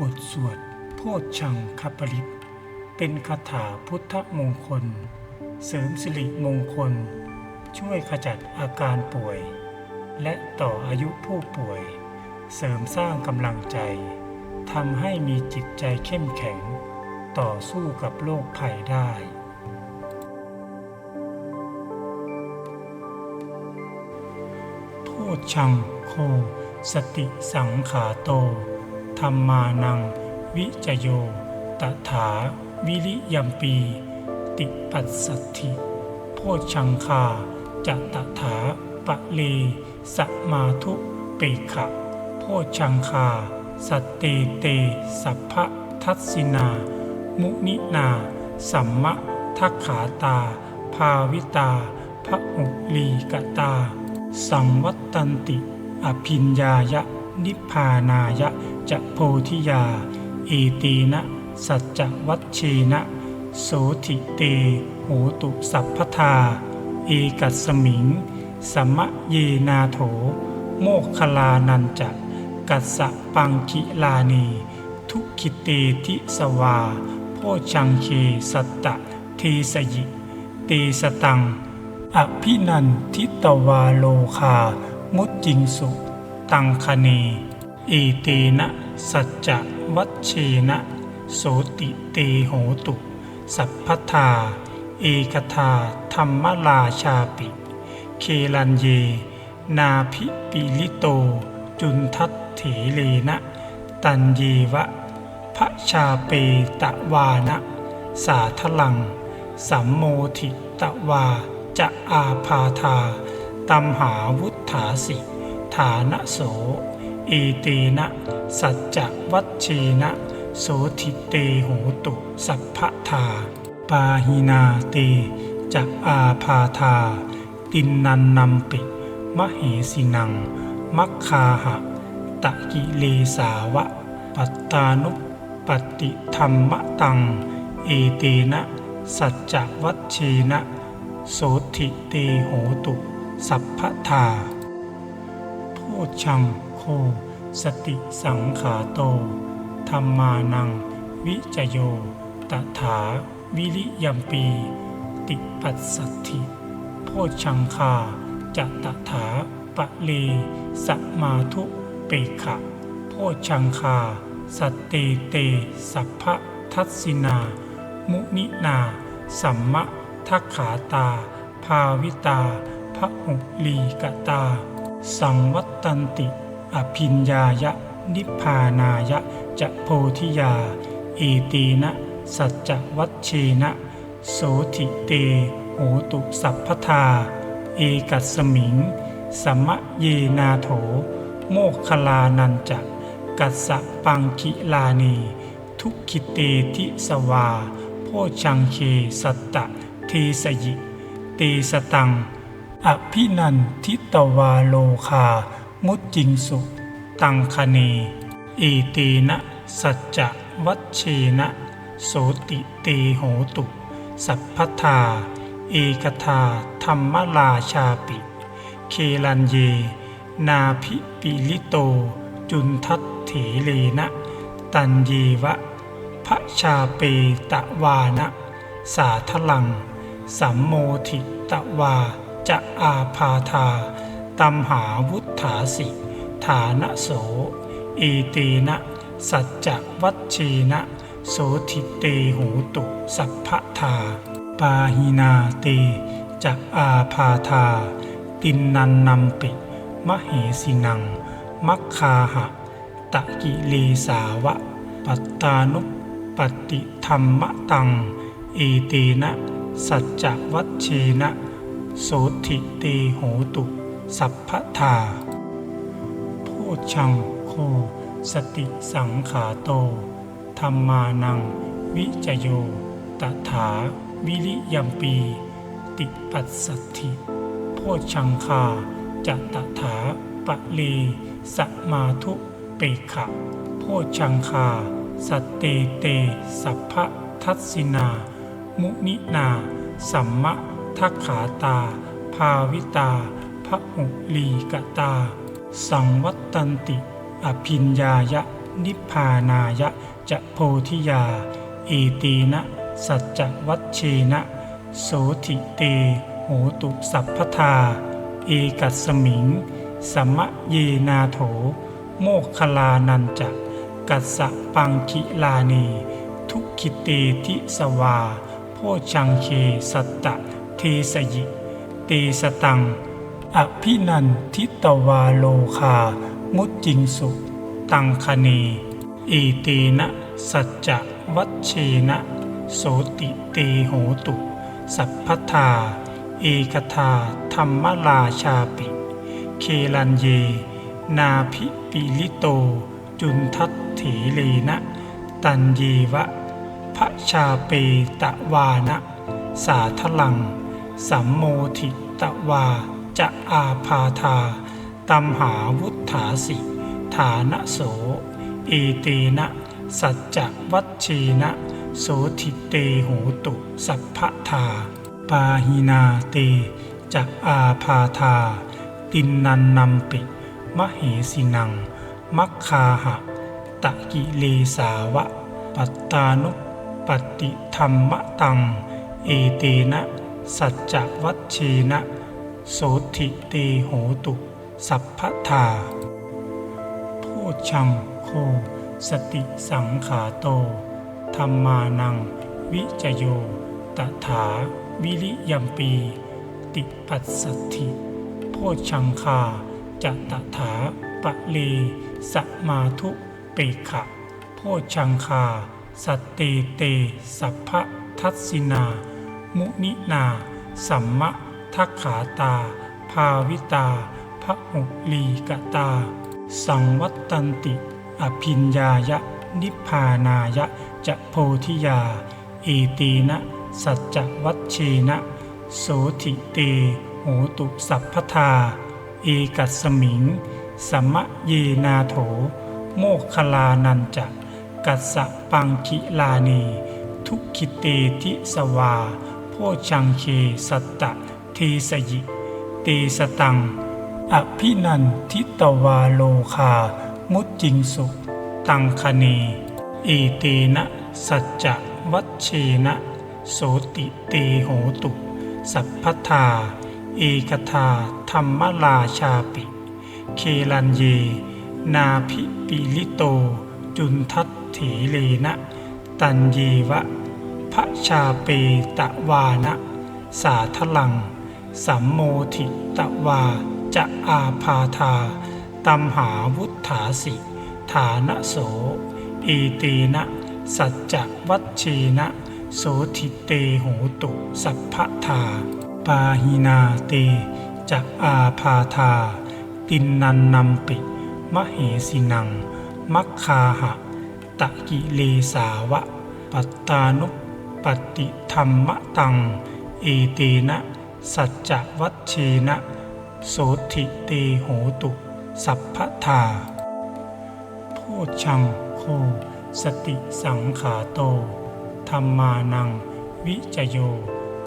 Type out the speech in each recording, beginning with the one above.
บทสวดโพชชังคปริตเป็นคาถาพุทธมงคล เสริมสิริมงคล ช่วยขจัดอาการป่วย และต่ออายุผู้ป่วย เสริมสร้างกำลังใจทำให้มีจิตใจเข้มแข็ง ต่อสู้กับโรคภัยได้ โพชชังโค สติสังขาโต ธรรมานัง วิจโย ตถา วิริยัมปี ติปัสสัทธิโพชังคาจะตถาปะเลสมาทุเปขะโพชังคาสตเตเต สัพพทัสสินา มุนินา สัมมะทักขาตา ภาวิตาพระอุลีกตา สังวัตตันติ อภิญญายะ นิพพานายะ จโพธิยา เอตีนะ สัจจวัชเชนะ โสธิเต โหตุสัพพทา เอกัสมิง สมะเยนาโถ โมคคลานันจะกัสสะปังคิลานี ทุกขิเตทิสวา โพชังเคสัตตะเทสยิ เตสตัง อภินันทิตวาโลคา มุจจิงสุ ตังคเน เอเตนะ สัจจะวัชเชนะโสติเตโหตุ สัพพทา เอกทาธรรมราชาปิ เคลันเย นาพิปิลิโต จุนทัตเถเลนะ ตันเยวะพระชาเปตะวานะ สาทลัง สัมโมทิตะวา จะอาพาธาตัมหาวุฒาสิ ฐานะโส อเตนะสัจจวัชเชนะโสทิเตโหตุ สัพพทา ปาหินาเตจะอาพาธาตินนันนัมปิมเหสินัง มัคคาหะ ตะกิเลสาวะ ปัตตานุปฏิธรรมตัง เอเตนะ สัจจวัชเชนะโสธิเตโหตุ สัพพทาโพชัง ค สติสังขาโต ธรรมานัง วิจโย ตถาวิริยัมปี ติปัสสัทธิโพชังคาจะตถาปะเลสมาทุเปขะโพชังคา สเตเต สัพพะทัสสินา มุนินา สัมมะทักขาตา ภาวิตาพระหุลีกตา สังวัตตันติ อภิญญายะ นิพพานายะจะโพธิยา เอตีนะ สัจจวัชเชนะ โสธิเต โหตุสัพพทา เอกัสมิง สมะเยนาโถ โมคลานันจะกัสสะปังคิลานี ทุกขิเตทิสวา โพชังเคสัตตะเทสยิ เตสตัง อภินันทิตวาโลคา มุจจิงสุ ตังคเนเอเตนะสัจจวัชเชนะโสติเตโหตุ สัพพทาเอกทาธรรมราชาปิ เคลันเย นาพิปิลิโต จุนทัตเถเลนะ ตันเยวะพระชาเปตะวานะ สาทลัง สัมโมทิตะวาจะอาพาธาตัมหาวุาสิ ฐานะโสอเตนะ สัจจวัชเชนะ โสธิเตโหตุ สัพพทา ปาหินาเตจะอาพาธาตินนันนัมปิมเหสินัง มัคคาหะ ตะกิเลสาวะ ปัตตานุปฏิธรรมตัง เอเตนะ สัจจวัชเชนะ โสธิเตโหตุ สัพพทา ชชังโค สติสังขาโต ธรรมานัง วิจโย ตถาวิริยัมปี ติปัสสัทธิโพชชังคาจะตถาปะเลสมาทุเปขะโพชชังคาสตเตเต สัพพทัสสินา มุนินา สัมมะทักขาตา ภาวิตาพระหุลีกตา สังวัตตันติ อภิญญายะ นิพพานายะจะโพธิยาอีตีนะ สัจวัชเชนะ โสธิเต โหตุสัพพทา เอกัสมิง สมะเยนาโถ โมคลานันจะกัสสะปังคิลานีทุกขิเตทิสวา โพชังเคสัตตะเทสยิ เตสตัง อภินันทิตวาโลคา มุจจิงสุ ตังคเนอีเตนะสัจจะวัชเชนะ โสติเตโหตุ สัพพทา เอกทาธรรมราชาปิ เคลันเย นาพิปิลิโต จุนทัตเถเลนะ ตันเยวะพระชาเปตะวานะ สาทลัง สัมโมทิตะวา จะอาพาธาตัมหาวุฒาสิ ฐานโสอเตนะสัจจวัชเชนะโสทิเตโหตุสัพพทา ปาหินาเตจะอาพาธา ตินนันนัมปิมเหสินัง มัคคาหะ ตะกิเลสาวะ ปัตตานุปฏิธรรมตัง เอเตนะ สัจจวัชเชนะ โสธิเตโหตุ สัพพทาโพชังโค สติสังขาโต ธรรมานัง วิจโย ตถา วิริยัมปี ติปัสสัทธิโพชังคาจะตถาปะเลสมาทุเปขะโพชังคาสตเตเต สัพพทัสสินา มุนินา สัมมะ ทักขาตา ภาวิตาพระหุลีกตา สังวัตตันติ อภิญญายะ นิพพานายะ จะโพธิยา เอตีนะ สัจจวัชเชนะ โสธิเต โหตุสัพพทา เอกัสมิง สมะเยนาโถ โมคคลานันจะกัสสะปังคิลานี ทุกขิเตทิสวา โพชังเคสัตตะ ทีสยิเตสตัง อภินันทิตวาโลคา มุจจิงสุ ตังคเนเอเตนะสัจจวัชเชนะโสติเตโหตุ สัพพทา เอกทาธรรมราชาปิ เคลันเย นาพิปิลิโต จุนทัตเถเลนะ ตันเยวะพระชาเปตะวานะ สาทลัง สัมโมทิตวา จะอาพาธาตัมหาวุฒาสิ ฐานโสอเตนะ สัจจวัชเชนะโสทิเตโหตุ สัพพทา ปาหินาเตจะอาพาธา ตินนันนัมปิมเหสินัง มัคคาหะ ตะกิเลสาวะ ปัตตานุปฏิธรรมตัง เอเตนะ สัจจวัชเชนะโสธิเตโหตุ สัพพทาโพชังโค สติสังขาโต ธรรมานัง วิจโย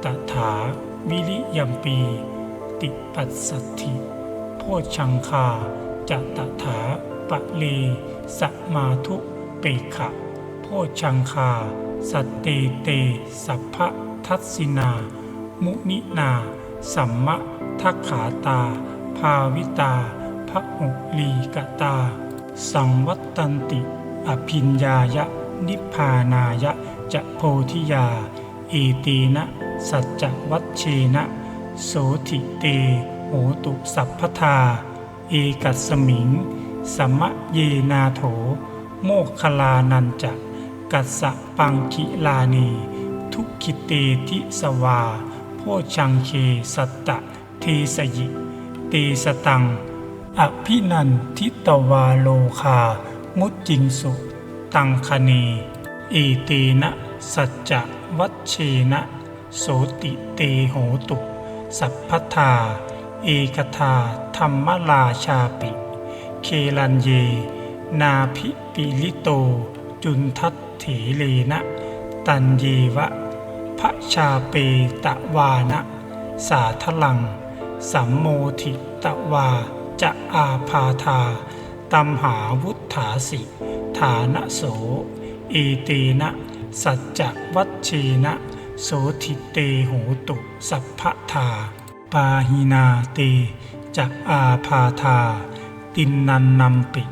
ตถา วิริยมปี ติปัสสัทธิโพชังคาจะตถาปะเลสมาทุเปขะ โพชังคา สตเตเต สัพพทัสสินา มุนินา สัมมะทักขาตา ภาวิตาพระหุลีกตา สังวัตตันติ อภิญญายะ นิพพานายะ จะโพธิยา เอตีนะ สัจวัชเชนะ โสธิเต โหตุสัพพทา เอกัสมิง สมะเยนาโถ โมคคลานันจะกัสสะปังคิลานี ทุกขิเตทิสวา โพชังเคสัตตะเทสยิเตสตัง อภินันทิตวาโลคา มุจจิงสุ ตังคเนเอเตนะสัจจวัชเชนะโสติเตโหตุ สัพพทา เอกทาธรรมราชาปิ เคลันเย นาพิปิลิโต จุนทัตเถเลนะ ตันเยวะ พระชาเปตะวานะ สาทลัง สัมโมทิตะวา จะอาพาธาตัมหาวุฒาสิ ฐานะโสอเตนะสัจจวัชเชนะ โสทิเตโหตุ สัพพทา ปาหินาเตจะอาพาธา ตินนันนัมปิ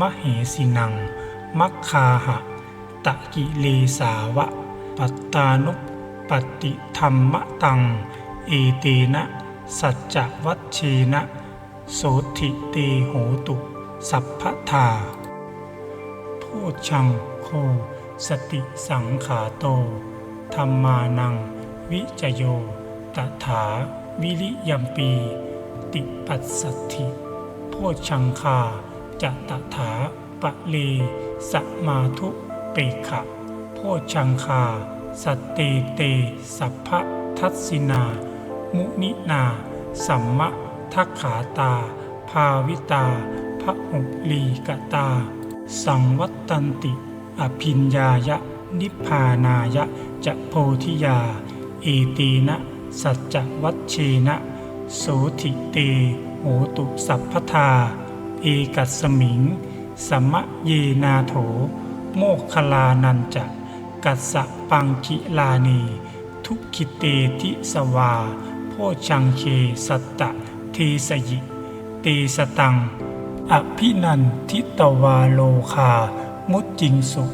มเหสินัง มัคคาหะ ตะกิเลสาวะ ปัตตานุป ปฏิธรรมตังอเตนะ สัจจวัชเชนะโสทิเตโหตุ สัพพทาโพชังโค สติสังขาโต ธรรมานัง วิจโย ตถา วิริยัมปี ติปัสสัทธิโพชังคาจะตถาปะเลสะมาทุเปขะ โพชังคา สัตเตเต สัพพะทัสสินา มุนินา สัมมะทักขาตา ภาวิตาพระหุลีกตา สังวัตตันติ อภิญญายะ นิพานายะ จะโพธิยา เอตีนะ สัจจวัชเชนะ โสธิเต โหตุสัพพทา เอกัสสมิง สมะเยนาโถ โมคคลานันจะ กัสสะ ปังคิลานี ทุกขิเตทิสวา โพชังเคสัตตะเทสยิ เตสตัง อภินันทิตวาโลคา มุจจิงสุ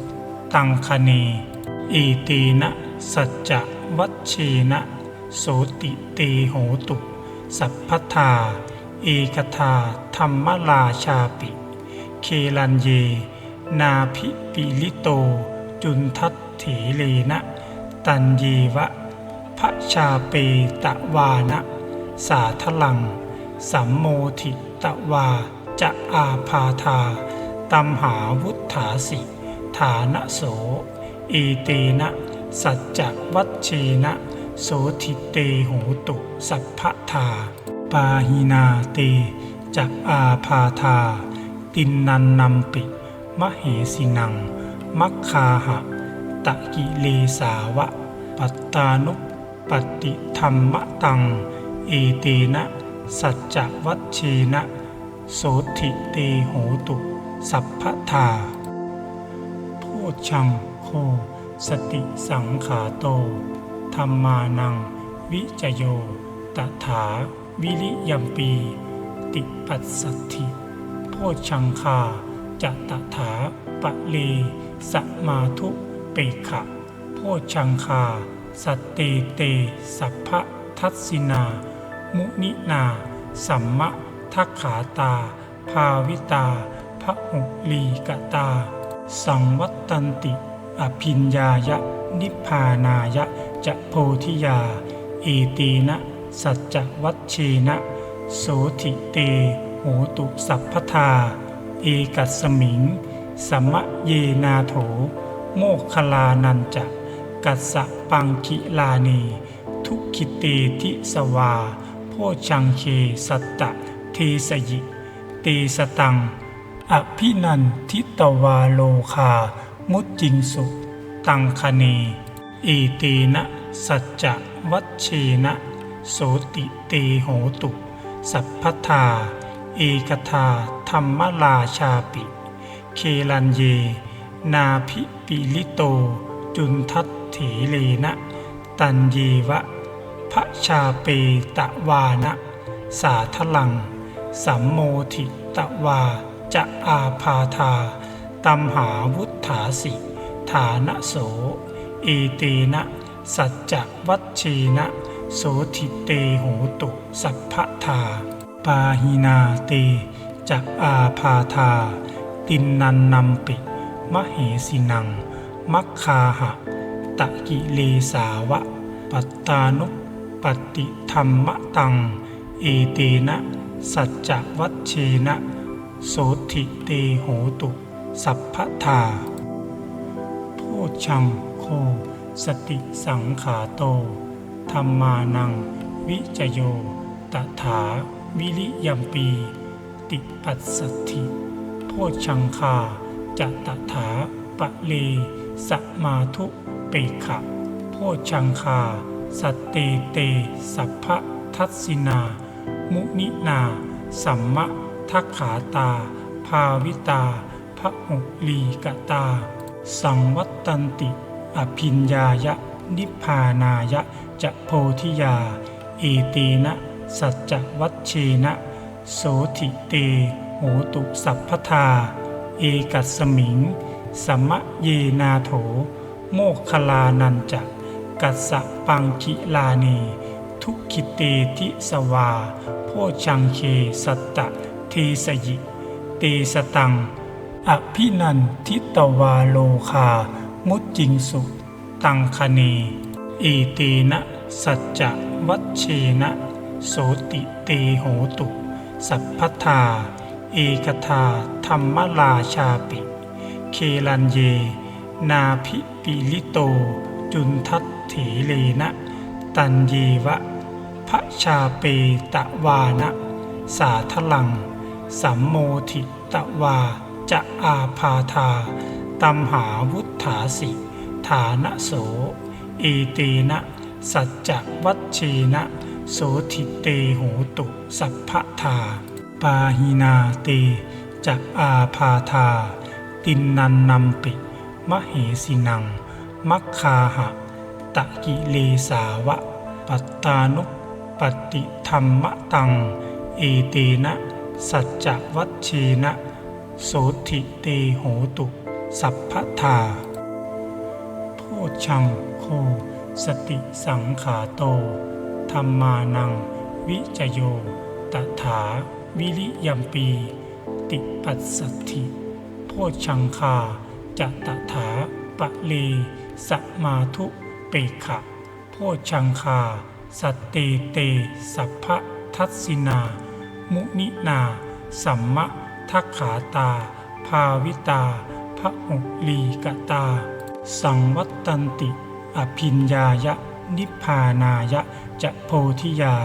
ตังคเน เอเตนะสัจจะวัชเชนะ โสติเตโหตุ สัพพทา เอกทาธรรมราชาปิ เคลันเย นาภิปิลิโต จุนทัต ถเลนะ ตันเยวะพระชาเปตะวานะ สาทลัง สัมโมทิตะวา จะอาพาธาตัมหาวุฒาสิ ฐานะโสอเตนะ สัจจวัชเชนะโสทิเตโหตุสัพพทา ปาหินาเตจะอาพาธา ตินนันนัมปิ มเหสินัง มัคคาหะ ตะกิเลสาวะ ปัตตานุปปฏิธรรมตัง เอเตนะ สัจจวัชเชนะ โสทิเตโหตุ สัพพทาโพชังโค สติสังขาโต ธรรมานัง วิจโย ตถา วิริยัมปี ติปัสสัทธิโพชังคาจะตถาปะเลสมาทุ ปขะโพชังคา สตเตเต สัพพทัสสินา มุนินา สัมมะทักขาตา ภาวิตาพระหุลีกตา สังวัตตันติ อภิญญายะ นิพพานายะ จะโพธิยา เอตีนะสัจวัชเชนะโสธิเตโหตุสัพพทา เอกัสสมิง สมะเยนาโถ โมคคลานันจะกัสสะปังคิลานี ทุกขิเตทิสวา โพชังเคสัตตะเทสยิเตสตัง อภินันทิตวาโลคา มุจจิงสุ ตังคเนเอเตนะสัจจวัชเชนะโสติเตโหตุ สัพพทา เอกทาธรรมราชาปิ เคลันเย นาภิปิลิโต จุนทัตเถเลนะ ตันเยวะพระชาเปตะวานะ สาทลัง สัมโมทิตะวา จะอาพาธาตัมหาวุฒาสิ ฐานะโส เอเตนะ สัจจวัชเชนะ โสทิเตโหตุ สัพพทา ปาหินาเตจะอาพาธา ตินนันนัมปิ มเหสินัง มัคคาหะ ตะกิเลสาวะ ปัตตานุปปฏิธรรมตัง เอเตนะ สัจจวัชเชนะ โสทิเตโหตุ สัพพทาโพชังโค สติสังขาโต ธรรมานัง วิจโย ตถาวิริยมปี ติปัสสัทธิโพชังคา จะตถาปะเลสมาทุเปขะโพชังคา สตเตเต สัพพทัสสินา มุนินา สัมมะทักขาตา ภาวิตาพระหุลีกตา สังวัตตันติ อภิญญายะ นิพานายะ จะโพธิยา เอเตนะสัจวัชเชนะ โสธิเต โหตุสัพพทา เอกัสมิง สมะเยนาโถ โมคคลานันจะกัสสะปังคิลานี ทุกขิเตทิสวา โพชังเคสัตตะเทสยิ เตสตัง อภินันทิตวาโลคา มุจจิงสุ ตังคเนเอเตนะสัจจวัชเชนะ โสติเตโหตุ สัพพทา เอกทาธรรมราชาปิ เคลันเย นาพิปิลิโต จุนทัตเถเลนะ ตันเยวะพระชาเปตะวานะ สาทลัง สัมโมทิตะวา จะอาพาธาตัมหาวุฒาสิ ฐานะโส เอเตนะ สัจจวัชเชนะ โสธิเตโหตุ สัพพทา ปาหินาเตจะอาพาธา ตินนันนัมปิมะเหสินัง มัคคาหะ ตะกิเลสาวะ ปัตตานุปฏิธรรมตัง เอเตนะ สัจจวัชเชนะ โสธิเตโหตุ สัพพทาโพชังโค สติสังขาโต ธรรมานัง วิจโย ตถา วิริยัมปี ติปัสสัทธิโพชังคาจะตถาปะเลสมาทุเปขะโพชังคา สัตเตเต สัพพะทัสสินา มุนินา สัมมะทักขาตา ภาวิตาพระหุลีกตา สังวัตตันติ อภิญญายะ นิพพานายะ จะโพธิยา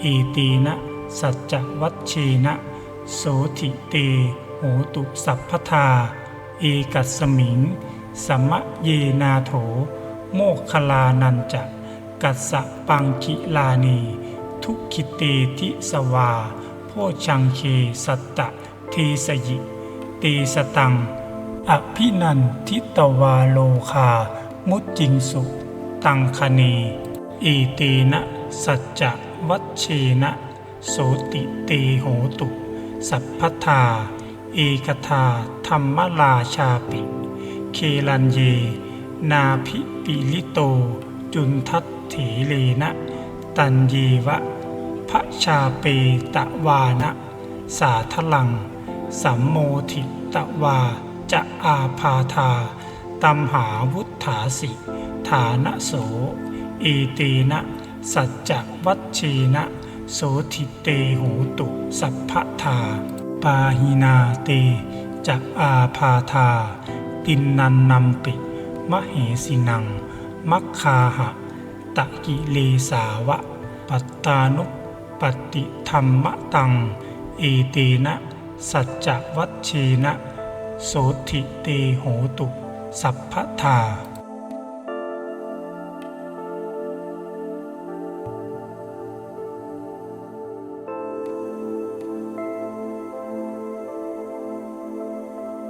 เอเตนะ สัจจวัชเชนะโสธิเตโหตุสัพพทา เอกัสมิง สมะเยนาโถ โมคคลานันจะกัสสะปังคิลานี ทุกขิเตทิสวา โพชังเคสัตตะเทสยิเตสตัง อภินันทิตวาโลคา มุจจิงสุ ตังคเนเอเตนะสัจจวัชเชนะ โสติเตโหตุ สัพพทา เอกทาธรรมราชาปิ เคลันเย นาพิปิลิโต จุนทัตเถเลนะ ตันเยวะพระชาเปตะวานะ สาทลัง สัมโมทิตะวา จะอาพาธาตัมหาวุฒาสิ ฐานะโส เอเตนะ สัจจวัชเชนะ โสธิเตโหตุสัพพทา ปาหินาเตจะอาพาธาตินนันนัมปิมะเหสินัง มัคคาหะ ตะกิเลสาวะ ปัตตานุปฏิธรรมตัง เอเตนะ สัจจวัชเชนะ โสธิเตโหตุ สัพพทา